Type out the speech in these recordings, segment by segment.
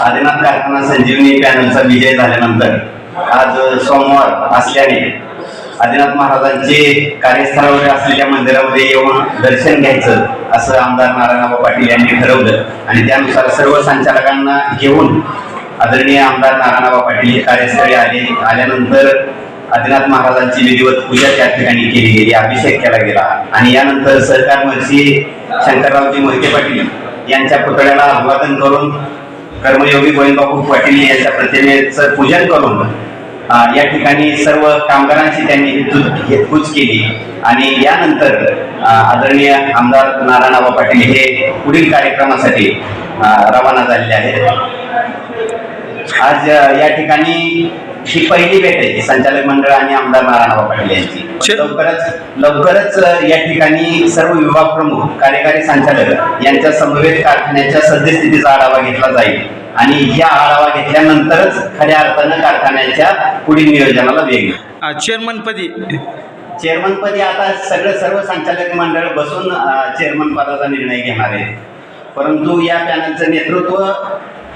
आदिनाथ कारखाना संजीवनी पॅनलचा विजय झाल्यानंतर आज सोमवार असल्याने आदिनाथ महाराजांचे कार्यस्थळावर असलेल्या मंदिरामध्ये येऊन दर्शन घ्यायचं असं आमदार नारायणराव पाटील यांनी ठरवलं. आणि त्यानुसार सर्व संचालकांना घेऊन आदरणीय आमदार नारायणराव पाटील हे कार्यस्थळी आले. आल्यानंतर आदिनाथ महाराजांची विधिवत पूजा त्या ठिकाणी केली गेली अभिषेक केला गेला. आणि यानंतर सहकार महर्षी शंकररावजी मोहिते पाटील यांच्या पुतळ्याला अभिवादन करून कर्मयोगी गोविंदबाबू पाटील यांच्या प्रतिमेचं पूजन करून या ठिकाणी सर्व कामगारांची त्यांनी हितू- हितगुज केली. आणि यानंतर आदरणीय आमदार नारायणराव पाटील हे पुढील कार्यक्रमासाठी रवाना झालेले आहेत. आज या ठिकाणी ही पहिली भेट आहे संचालक मंडळ आणि आमदार नारायणराव पाटील यांची. लवकरच लवकरच या ठिकाणी सर्व विभाग प्रमुख कार्यकारी संचालक यांच्या समवेत कारखान्याच्या सद्यस्थितीचा आढावा घेतला जाईल. आणि या आढावा घेतल्यानंतरच खऱ्या अर्थानं कारखान्याच्या पुढील नियोजनाला वेग येईल. चेअरमनपदी चेअरमन पदी. आता सगळं सर्व संचालक मंडळ बसून अ, चेअरमन पदाचा निर्णय घेणार आहे. परंतु या पॅनलचं नेतृत्व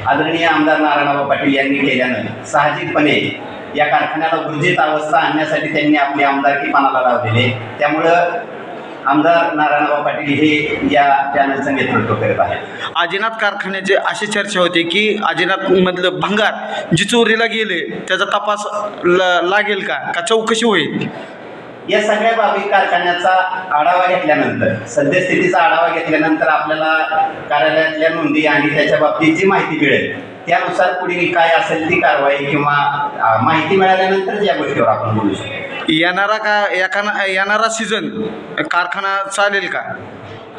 आदरणीय आमदार नारायणराव पाटील यांनी केल्यानं साहजिकपणे या कारखान्याला ऊर्जित अवस्था आणण्यासाठी त्यांनी आपली आमदारकी पानाला लावलेली. आहे त्यामुळं आमदार नारायणराव पाटील हे या पॅनलचं नेतृत्व करत आहेत. आजीनाथ कारखान्याचे अशी चर्चा होती की आजीनाथ मधलं भंगार जी चोरीला गेले त्याचा तपास ल- लागेल का? का चौकशी होईल? या सगळ्या बाबी कारखान्याचा आढावा घेतल्यानंतर सद्यस्थितीचा आढावा घेतल्यानंतर आपल्याला कार्यालयातल्या नोंदी आणि त्याच्या बाबतीत जी माहिती मिळेल त्यानुसार पुढील काय असेल ती कारवाई किंवा अ, माहिती मिळाल्यानंतर या गोष्टीवर आपण बोलू शकतो. येणारा का एखादा येणारा सीझन कारखाना चालेल का?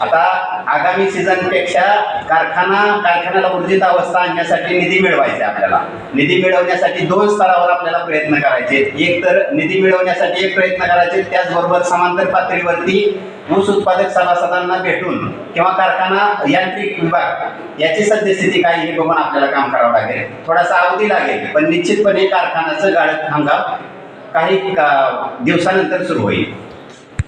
आता आगामी सीझनपेक्षा कारखाना कारखान्याला ऊर्जित अवस्था आणण्यासाठी निधी मिळवायचा आहे आपल्याला. निधी मिळवण्यासाठी दोन स्तरावर आपल्याला प्रयत्न करायचे. एक तर निधी मिळवण्यासाठी एक प्रयत्न करायचे त्याचबरोबर समांतर पातळीवरती ऊस उत्पादक सभासदांना भेटून किंवा कारखाना यांत्रिक विभाग याची सद्यस्थिती काय हे बघून आपल्याला काम करावं लागेल. थोडासा अवधी लागेल पण निश्चितपणे कारखान्याचं गाळप हंगाम काही का- दिवसानंतर सुरू होईल?